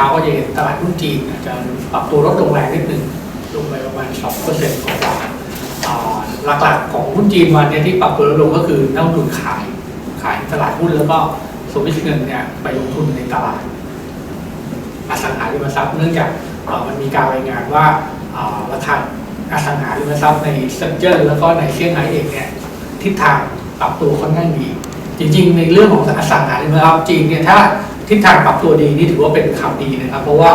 ช้าก็จะเห็นตลาดหุ้นจีนอาจจะปรับตัวลดลงแรงนิดหนึ่งลงไปประมาณ2%ของว่าอ่าหลักๆของหุ้นจีนวันนี้ที่ปรับตัวลดลงก็คือนักลงทุนขายขายตลาดหุ้นแล้วก็สวิตช์เงินเนี่ยไปลงทุนในตลาดอสังหาริมทรัพย์เนื่องจากมันมีการรายงานว่าราคาอสังหาริมทรัพย์ในเซินเจิ้นแล้วก็ในเซี่ยงไฮ้เองเนี่ยทิศทางปรับตัวค่อนข้างดีจริงๆ ในเรื่องของอสังหาริมทรัพย์จีนเนี่ยถ้า ทิศทางปรับตัวดีนี่ถือว่าเป็นข่าวดีนะครับ เพราะว่า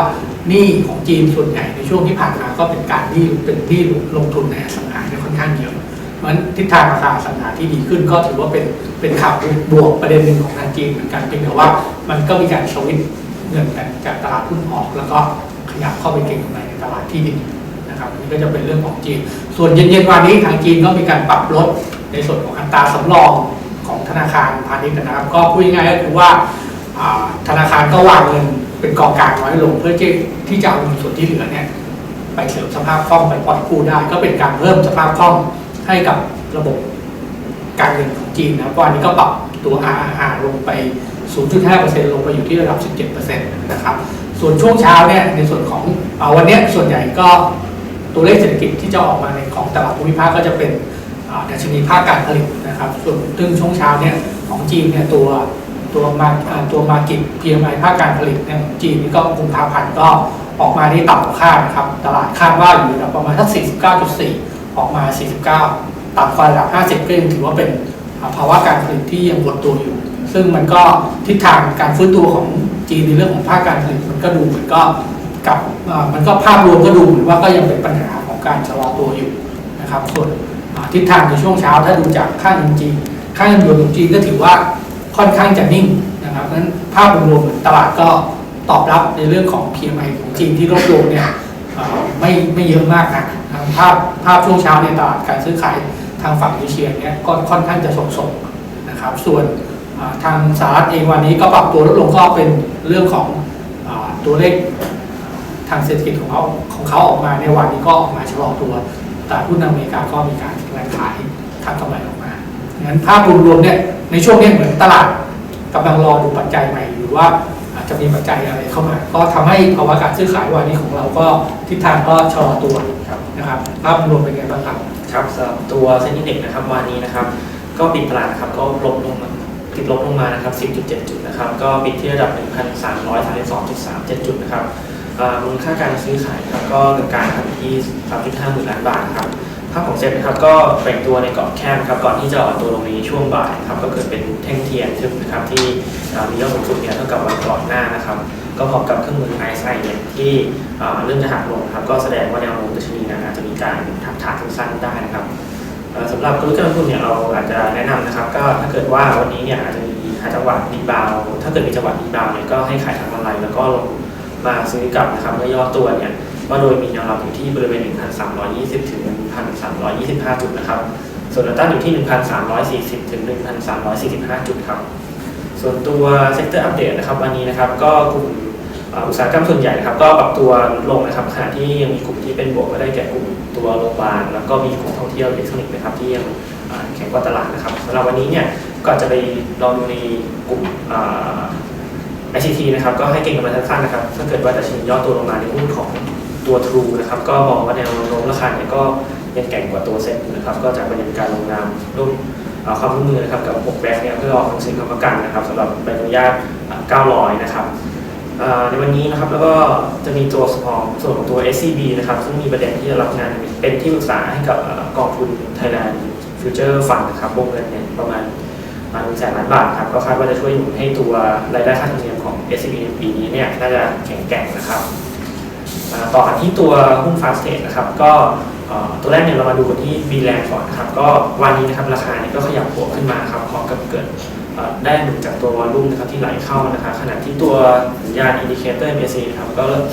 หนี้ของจีนส่วนใหญ่ในช่วงที่ผ่านมาก็เป็นการหนี้เป็นหนี้ลงทุนในอสังหาเนี่ยค่อนข้างเยอะเพราะฉะนั้นทิศทางราคาอสังหาที่ดีขึ้นก็ถือว่าเป็นเป็นข่าวบวกประเด็นหนึ่งของทางจีนเหมือนกันเพียงแต่ว่ามันก็มีการสวิตเงินกันจากตลาดหุ้นออกแล้วก็ขยับเข้าไปเก็งกำไรในตลาดที่ดินนะครับนี่ก็จะเป็นเรื่องของจีน ส่วนเย็นๆวันนี้ทางจีนก็มีการปรับลดในส่วนของอัตราสำรองของธนาคารพาณิชย์นะครับ ก็พูดง่ายๆก็คือว่า ธนาคารก็วางเงินเป็นกองกลางน้อยลง เพื่อที่จะเอาเงินส่วนที่เหลือเนี่ยไปเสริมสภาพคล่องไปปล่อยกู้ได้ ก็เป็นการเพิ่มสภาพคล่องให้กับระบบการเงินของจีนนะครับวันนี้ก็ปรับตัว RRR ลงไป 0.5%ลงไปอยู่ที่ระดับ 17%นะครับ ส่วนช่วงเช้าเนี่ยในส่วนของอวันนี้ส่วนใหญ่ก็ตัวเลขเศรษฐกิจที่จะออกมาในของต่ละภูมิภาคก็จะเป็นดัชนีภาคการผลิตนะครับ ส่วนซึ่งช่วงเช้าเนี่ยของจีนเนี่ยตัว ตัวมาตัวมากิจ PMI ภาคการผลิตเนี่ยจีนนี่ก็กุมภาพันธ์ก็ออกมาที่ต่ำกว่าคาดครับตลาดคาดว่าอยู่ระดับประมาณสัก 49.4 ออกมา 49 ต่ำกว่าระดับ 50 ก็ยังถือว่าเป็นภาวะการผลิตที่ยังบดตัวอยู่ ซึ่งมันก็ทิศทางการฟื้นตัวของจีนในเรื่องของภาคการผลิตมันก็ดูเหมือนก็กับมันก็ภาพรวมก็ดูเหมือนว่าก็ยังเป็นปัญหาของการชะลอตัวอยู่นะครับส่วนทิศทางในช่วงเช้าถ้าดูจากค่าเงินจีนค่าเงินหยวนของจีนก็ถือว่า ค่อนข้างจะนิ่งนะครับเพราะฉะนั้นภาพรวมตลาดก็ตอบรับในเรื่องของ PMI ของจีนที่ลดลงเนี่ยไม่ไม่เยอะมากนะภาพภาพช่วงเช้าในตลาดการซื้อขายทางฝั่งเอเชียเนี่ยก็ค่อนข้างจะส่งๆนะครับ ส่วนทางสหรัฐเองวันนี้ก็ปรับตัวลดลงก็เป็นเรื่องของอตัวเลขทางเศรษฐกิจของเขาของเขาออกมาในวันนี้ก็ออกมาชะลอตัวตลาดหุ้นอเมริกาก็มีการแรงขายทางกำไรออก มางั้นภาพรวมๆเนี่ยในช่วงนี้เหมือนตลาดกำลังรอดูปัจจัยใหม่หรือว่าอาจจะมีปัจจัยอะไรเข้ามา ก็ทำให้ภาวะการซื้อขายวันนี้ของเราก็ทิศทางก็ชะลอตัวนะครับภาพรวมเป็นไงบ้างครับครับสำหรับตัวเซ็นดีเด็กนะครับวันนี้นะครับ ก็ปิดตลาดครับก็ลบลงมาติดลบลงมานะครับ 10.7 จุดนะครับ ก็ปิดที่ระดับ 1,332.37 จุดนะครับอ่ามูลค่าการซื้อขายครับก็เกลางๆครับที่ 3.5 หมื่นล้านบาทครับ ภาพของเซตนะครับก็แบ่งตัวในกรอบแคบนะครับก่อนที่จะอ่อนตัวลงในช่วงบ่ายครับก็เกิดเป็นแท่งเทียนทึบนะครับที่มียอดสูงสุดเนี่ยเท่ากับวันก่อนหน้านะครับก็พร้อมกับเครื่องมือ RSI เนี่ยที่เริ่มจะหักลงครับก็แสดงว่าแนวโน้มดัชนีนั้นอาจจะมีการทักฐานสั้นได้นะครับสำหรับกลยุทธ์การลงทุนเนี่ยเราอาจจะแนะนำนะครับก็ถ้าเกิดว่าวันนี้เนี่ยอาจจะมีหาจังหวะรีบาวถ้าเกิดมีจังหวะรีบาวเนี่ยก็ให้ขายทางออนไลน์แล้วก็ลงมาซื้อกลับนะครับเมื่อย่อตัวเนี่ยก็โดยมีแนวรับอยู่ที่บริเวณ 1,320 ถึง 1,325 จุดนะครับ ส่วนแนวต้านอยู่ที่ 1,340 ถึง 1,345 จุดครับ ส่วนตัวเซกเตอร์อัปเดตนะครับวันนี้นะครับก็กลุ่มอุตสาหกรรมส่วนใหญ่นะครับก็ปรับตัวลงนะครับขณะที่ยังมีกลุ่มที่เป็นบวกก็ได้แก่กลุ่มตัวโรงพยาบาลแล้วก็มีกลุ่มท่องเที่ยวอิเล็กทรอนิกส์นะครับที่ยังแข็งกว่าตลาดนะครับสำหรับวันนี้เนี่ยก็จะไปลองดูในกลุ่มไอ่า ICT นะครับก็ให้เก่งกำไรสั้นๆนะครับถ้าเกิดว่าจะชินย่อตัวลงมาในหุ้นของตัว True นะครับก็มองว่าแนวโน้มราคาเนี่ยก็ ยังแก่งกว่าตัวเซ็ตนะครับก็จะเป็นการลงนามร่วมเอ่อความร่วมมือนะครับกับ6แบงค์เนี่ยเพื่อออกหนังสือคำประกันนะครับสำหรับใบอนุญาต 900 นะครับในวันนี้นะครับแล้วก็จะมีตัวของส่วนของตัว SCB นะครับซึ่งมีประเด็นที่จะรับงานเป็นที่ปรึกษาให้กับกองทุน Thailand Future Fund นะครับวงเงินเนี่ยประมาณประมาณแสนล้านบาทครับก็คาดว่าจะช่วยหนุนให้ตัวรายได้ค่าธรรมเนียมของ SCB ในปีนี้เนี่ยน่าจะแข็งแกร่งนะครับต่อที่ตัวหุ้น Fast Trade นะครับก็ ตัวแรกเนี่ยเรามาดูกันที่ b ีแลนก่อนนะครับก็วันนี้นะครับราคาเนี่ยก็ขยับบวกขึ้นมาครับพร้อมกับเกิดได้หนุนจากตัววอลุ่มนะครับที่ไหลเข้านะครับขณะที่ตัวสัญญาณอินดิเคเตอร์ MACD นะครับก็เริ่ม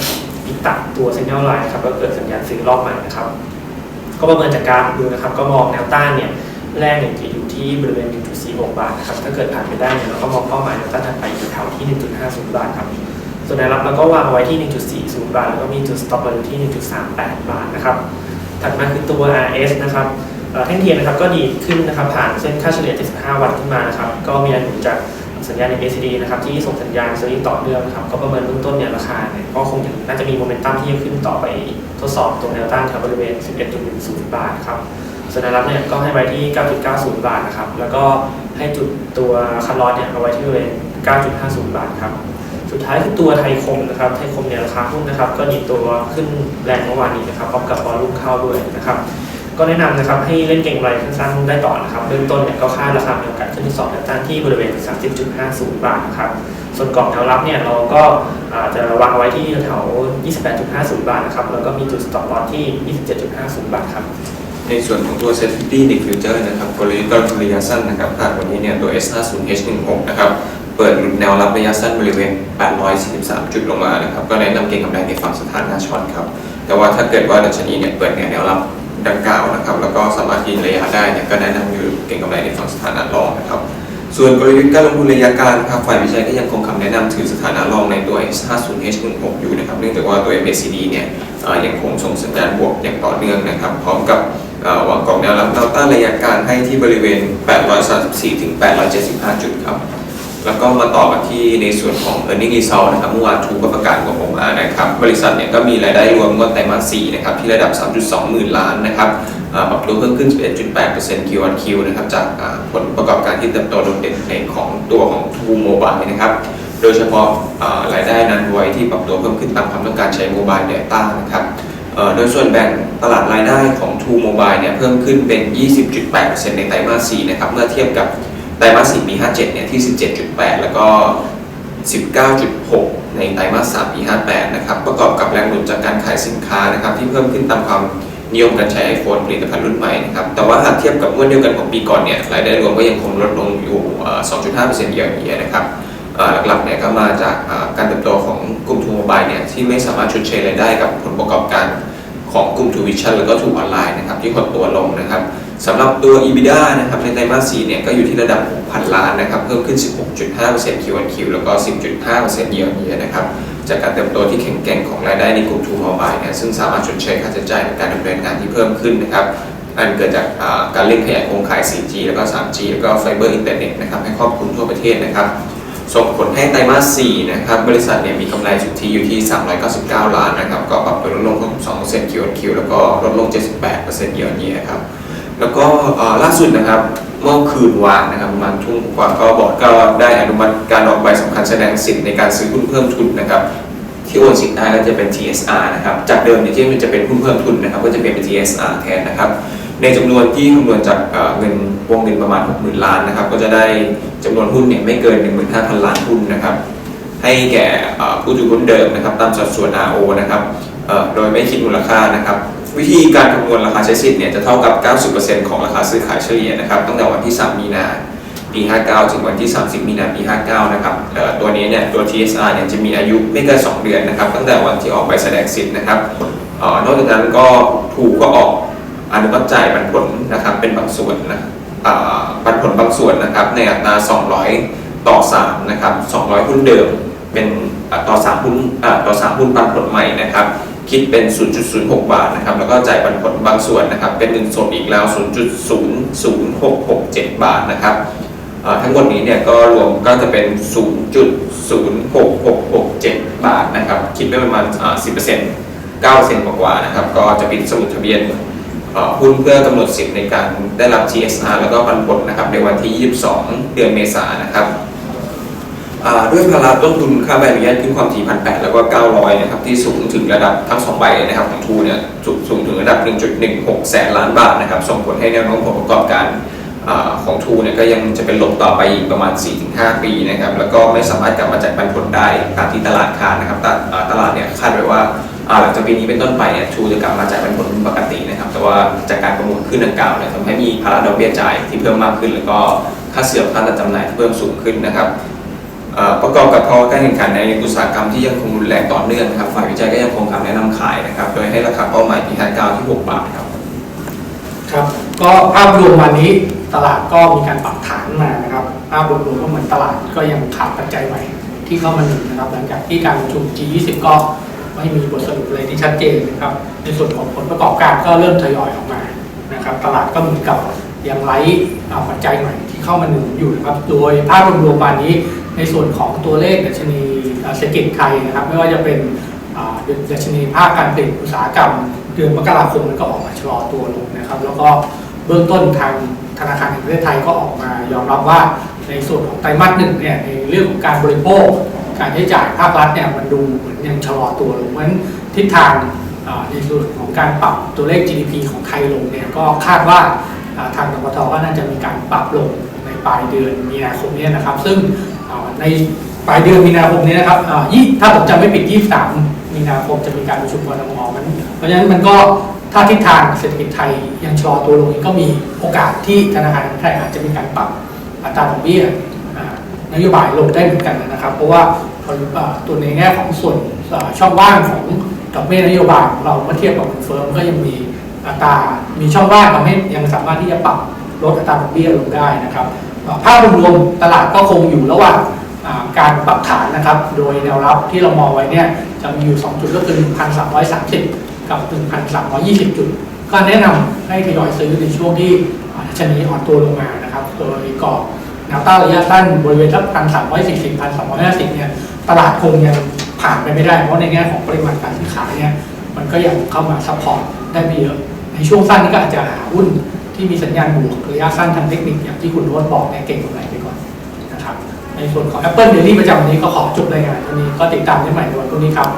ปิดตัดตัว Signal Line ครับก็เกิดสัญญาณซื้อรอบใหม่นะครับ ก็ประเมินจากการดูนะครับก็มองแนวต้านเนี่ยแรกเนี่ยจะอยู่ที่บริเวณ 1.46 บาทนะครับถ้าเกิดผ่านไปได้เนี่ยเราก็มองเป้าหมายแนวต้านถัดไปอยู่แถวที่ 1.50 บาทครับส่วนแนวรับเราก็วางไว้ที่ 1.40 บาท แล้วก็มีจุด stop เราอยู่ที่ 1.38 บาทนะครับ ถัดมาคือตัว RS นะครับแท่งเทียนนะครับก็ดีขึ้นนะครับผ่านเส้นค่าเฉลี่ย 75 วันขึ้นมานะครับก็มีแรงหนุนจากสัญญาณใน ACD นะครับที่ส่งสัญญาณซื้อต่อเนื่องนะครับก็ประเมินเบื้องต้นเนี่ยราคาเนี่ยก็คงยังน่าจะมีโมเมนตัมที่จะขึ้นต่อไปทดสอบตรงแนวต้านแถวบริเวณ 11.10 บาทครับส่วนแนวรับเนี่ยก็ให้ไว้ที่ 9.90 บาทนะครับแล้วก็ให้จุดตัวคันลอสเนี่ยเอาไว้ที่บริเวณ 9.50 บาทครับ สุดท้ายคือตัวไทยคมนะครับ ไทยคมเนี่ยราคาหุ้นนะครับ ก็ดีตัวขึ้นแรงเมื่อวานนี้นะครับพร้อมกับวอลลุ่มเข้าด้วยนะครับ ก็แนะนำนะครับให้เล่นเก่งไรสั้นๆได้ต่อนะครับเบื้องต้นเนี่ยก็คาดราคามีโอกาสขึ้นที่สองแนวต้านที่บริเวณ 30.50 บาทนะครับ ส่วนกรอบแนวรับเนี่ยเราก็าจะวางไว้ที่แถว 28.50 บาทนะครับ แล้วก็มีจุด stop loss ที่ 27.50 บาทครับในส่วนของตัว Safety Index Future นะครับกลยุทธ์การลงทุนระยะสั้นนะครับภาควันนี้เนี่ยตัว S50H16 นะครับ เปิดแนวรับระยะสั้นบริเวณ 843 จุดลงมานะครับ ก็แนะนำเก็งกำไรในฝั่งสถานหน้าช็อตครับ แต่ว่าถ้าเกิดว่าดัชนีเนี่ยเปิดแนวรับดังกล่าวนะครับ แล้วก็สามารถยืนระยะได้เนี่ยก็แนะนำอยู่เก็งกำไรในฝั่งสถานะรองนะครับ ส่วนกลยุทธ์การลงทุนระยะกลางครับ ฝ่ายวิจัยก็ยังคงคำแนะนำถือสถานะรองในตัว S50H16 อยู่นะครับ เนื่องจากว่าตัว MACD เนี่ยยังคงส่งสัญญาณบวกอย่างต่อเนื่องนะครับ พร้อมกับวางกรอบแนวรับแนวต้านระยะกลางให้ที่บริเวณ 834 ถึง 875 จุดครับ แล้วก็มาต่อกันที่ในส่วนของ e a r n i n g result นะครับเมื่อวานทูก็ประกาศของผมมานะครับ บริษัทเนี่ยก็มีรายได้รวมงวดไตรมาส4นะครับที่ระดับ 3.2 หมื่นล้านนะครับปรับตัวเพิ่มขึ้น 11.8% Q on Q นะครับจากผลประกอบการที่เติบโตโดดเด่นในของตัวของ True Mobile นะครับโดยเฉพาะรายได้นั้นไว้ที่ปรับตัวเพิ่มขึ้นตามความต้องการใช้ Mobile Data นะครับโดยส่วนแบ่งตลาดรายได้ของ True Mobile เนี่ยเพิ่มขึ้นเป็น 20.8%ในไตรมาส4นะครับเมื่อเทียบกับ ตรมาส 4 ปี 57 เนี่ยที่ 17.8 แล้วก็ 19.6 ในไตรมาส 3 ปี 58 นะครับ ประกอบกับแรงหนุนจากการขายสินค้านะครับ ที่เพิ่มขึ้นตามความนิยมการใช้ iPhone ผลิตภัณฑ์รุ่นใหม่นะครับ แต่ว่าหากเทียบกับงวดเดียวกันของปีก่อนเนี่ย รายได้รวมก็ยังคงลดลงอยู่เอ่อ2.5%เยียร์เยียนะครับหลักๆเนี่ยก็มาจากการเติบโตของกลุ่มทูโมบายเนี่ยที่ไม่สามารถชดเชยรายได้กับผลประกอบการ ของกลุ่มทูวิชั่นแล้วก็ทูออนไลน์นะครับที่หดตัวลงนะครับสำหรับตัว EBITDA นะครับในไตรมาส4เนี่ยก็อยู่ที่ระดับ 6,000 ล้านนะครับเพิ่มขึ้น 16.5% Q on Q แล้วก็ 10.5% year on year นะครับจากการเติบโตที่แข็งแกร่งของรายได้ในกลุ่ม True Mobile เนี่ยซึ่งสามารถชดเชยค่าใช้จ่ายในการดำเนินงานที่เพิ่มขึ้นนะครับอันเกิดจากการเร่งขยายโครงข่าย 4G แล้วก็ 3G แล้วก็ไฟเบอร์อินเทอร์เน็ตนะครับให้ครอบคลุมทั่วประเทศนะครับส่งผลให้ไตรมาส4นะครับบริษัทเนี่ยมีกำไรสุทธิอยู่ที่ 399 ล้านนะครับก็ปรับตัวลดลง 2% Q on Q แล้วก็ลดลง 78% year on year ครับ แล้วก็ล่าสุดนะครับเมื่อคืนวานนะครับประมาณทุ่มกว่าก็บอร์ดก็ได้อนุมัติการออกใบสำคัญแสดงสิทธิ์ในการซื้อหุ้นเพิ่มทุนนะครับที่โอนสิทธิ์ได้ก็จะเป็น TSR นะครับ จากเดิมเนี่ยที่มันจะเป็นหุ้นเพิ่มทุนนะครับ ก็จะเปลี่ยนเป็น TSR แทนนะครับ ในจำนวนที่คำนวณจากเงินวงเงินประมาณ 60,000 ล้านนะครับ ก็จะได้จำนวนหุ้นเนี่ยไม่เกิน 15,000 ล้านหุ้นนะครับ ให้แก่ผู้ถือหุ้นเดิมนะครับ ตามสัดส่วน RO นะครับ โดยไม่คิดมูลค่านะครับ วิธีการคำนวณราคาใช้สิทธิ์เนี่ยจะเท่ากับ 90%ของราคาซื้อขายเฉลี่ยนะครับตั้งแต่วันที่ 3 มีนาปี 59 ถึงวันที่ 30 มีนาปี 59 นะครับตัวนี้เนี่ยตัว TSR เนี่ยจะมีอายุไม่เกิน 2 เดือนนะครับ ตั้งแต่วันที่ออกใบแสดงสิทธิ์นะครับออนอกจากนั้นก็ถูกก็ออกอนุมัติจ่ายปันผลนะครับเป็นบางส่วนนะปันผลบางส่วนนะครับในอัตรา 200 ต่อ 3 นะครับ 200 หุ้นเดิมเป็นต่อ 3 หุ้นต่อ 3 หุ้นปันผลใหม่นะครับ คิดเป็น 0.06 บาทนะครับ แล้วก็จ่ายปันผลบางส่วนนะครับ เป็นเงินสดอีกแล้ว 0.00667 บาทนะครับอ่าทั้งหมดนี้เนี่ยก็รวมก็จะเป็น 0.06667 บาทนะครับ คิดเป็นประมาณอ่า10% 9%กว่าๆนะครับ ก็จะปิดสมุดทะเบียนอ่อหุ้นเพื่อกำหนดสิทธิ์ในการได้รับ TSR แล้วก็ปันผลนะครับ ในวันที่ 22 เดือนเมษายนนะครับ ด้วยภาระต้นทุนค่าใบอนุญาตขึ้นความถี่พันแแล้วก็900นะครับที่สูงถึงระดับทั้งสองใบนะครับของทูเนี่ยสูงสูงถึงระดับ 1.16 แสนล้านบาทนะครับส่งผลให้แนวโน้มผลประกอบการอของทูเนี่ยก็ยังจะเป็นลบต่อไปอีกประมาณ 4-5 ปีนะครับแล้วก็ไม่สามารถกลับมาจ่ายปันผลได้ตามที่ตลาดคาดนะครับตลาดอ่าตลาดเนี่ยคาดไว้ว่าหลังจากปีนี้เป็นต้นไปเนี่ยทูจะกลับมาจ่ายปันผลปกตินะครับแต่ว่าจากการประมูลขึ้นดังกล่าวเนี่ยทำให้มีภาระดอกเบี้ยจ่ายที่เพิ่มมากขึ้น แล้วก็ค่าเสื่อมค่าตัดจำหน่ายที่เพิ่มสูงขึ้นนะครับ ประกอบกับภาวะการแข่งขันในอุตสาหกรรมที่ยังคงรุนแรงต่อเนื่องครับฝ่ายวิจัยก็ยังคงคำแนะนำขายนะครับ โดยให้ราคาเป้าหมายปี59ที่ 6 บาทครับครับก็ภาพรวมวันนี้ตลาดก็มีการปรับฐานมานะครับภาพรวมก็เหมือนตลาดก็ยังขาดปัจจัยใหม่ที่เข้ามาหนุนนะครับ หลังจากที่การประชุม G20 ก็ไม่มีบทสรุปอะไรที่ชัดเจนนะครับ ในส่วนของผลประกอบการก็เริ่มทยอยออกมานะครับ ตลาดก็เหมือนกับยังไร้อ่ปัจจัยใหม่ที่เข้ามาหนุนอยู่นะครับ โดยภาพรวมๆมานี้ ในส่วนของตัวเลขดัชนีเศรษฐกิจไทยนะครับ ไม่ว่าจะเป็นดัชนีภาคการผลิตอุตสาหกรรม เดือนมกราคมมันก็ออกมาชะลอตัวลงนะครับ แล้วก็เบื้องต้นทางธนาคารแห่งประเทศไทยก็ออกมายอมรับว่าในส่วนของไตรมาสหนึ่งเนี่ยในเรื่องของการบริโภค การใช้จ่ายภาครัฐเนี่ยมันดูเหมือนยังชะลอตัวลงเพราะฉะนั้นทิศทางในส่วนของการปรับตัวเลข GDP ของไทยลงเนี่ยก็คาดว่าทางธปทก็น่าจะมีการปรับลงในปลายเดือนมีนาคมเนี้นะครับ ซึ่ง ในปลายเดือนมีนาคมนี้นะครับยี่ถ้าผมจำไม่ผิด 23 มีนาคมจะมีการประชุมกรงงมันเพราะฉะนั้นมันก็ถ้าทิศทางเศรษฐกิจไทยยังชะลอตัวลงก็มีโอกาสที่ธนาคารไทยอาจจะมีการปรับอัตราดอกเบี้ยนโยบายลงได้เหมือนกันนะครับ เพราะว่าตัวในแง่ของส่วนช่องว่างของดอกเบี้ยนโยบายของเราเมื่อเทียบกับเงินเฟ้อมันก็ยังมีอัตรา มีช่องว่างทำให้ยังสามารถที่จะปรับลดอัตราดอกเบี้ยลงได้นะครับ ภาพรวมตลาดก็คงอยู่ระหว่างการปรับฐานนะครับ โดยแนวรับที่เรามองไว้เนี่ยจะมีอยู่ 2 จุดก็คือ 1,330 กับ 1,320 จุด ก็แนะนำให้ทยอยซื้อในช่วงที่ชนีอ่อนตัวลงมานะครับโดยกรอบแนวต้านระยะสั้นบริเวณสักพันสามร้อยสี่สิบพันสองร้อยห้าสิบเนี่ยตลาดคงยังผ่านไปไม่ได้ เพราะในแง่ของปริมาณการซื้อขายเนี่ยมันก็ยังเข้ามาซัพพอร์ตได้ไม่เยอะ ในช่วงสั้นนี้ก็อาจจะหาหุ้น ที่มีสัญญาณบวกระยะสั้นทางเทคนิคอย่างที่คุณโรสบอกเนี่ยเก่งกว่าไหนไปก่อนนะครับในส่วนของ Apple Daily ประจำวันนี้ก็ขอจบรายงานเท่านี้ก็ติดตามได้ใหม่ในวันพรุ่งนี้ครับ